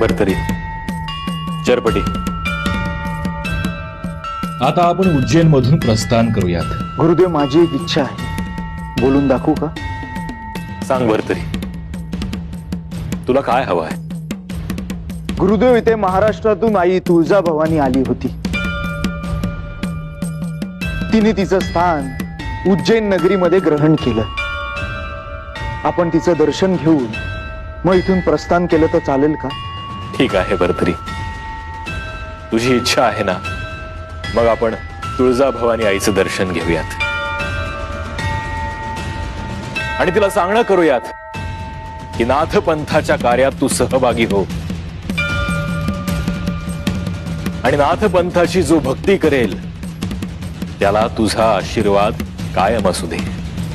बर तरी चरपटी. आता आपण उज्जैन मधून प्रस्थान करूयात. गुरुदेव माझी एक इच्छा आहे. बोलून दाखवू का? सांग बर तरी तुला काय हवं आहे? गुरुदेव इथे महाराष्ट्रातून आई तुळजाभवानी आली होती. तिने तिचं स्थान उज्जैन नगरीमध्ये ग्रहण केलं. आपण तिचं दर्शन घेऊन मग इथून प्रस्थान केलं तर चालेल का? ठीक आहे बरतरी तुझी इच्छा आहे ना? मग आपण तुळजाभवानी आईचं दर्शन घेऊयात. आणि तिला सांगणं करूयात की नाथ पंथाच्या कार्यात तू सहभागी हो. आणि नाथपंथाची जो भक्ती करेल त्याला तुझा आशीर्वाद कायम असू दे.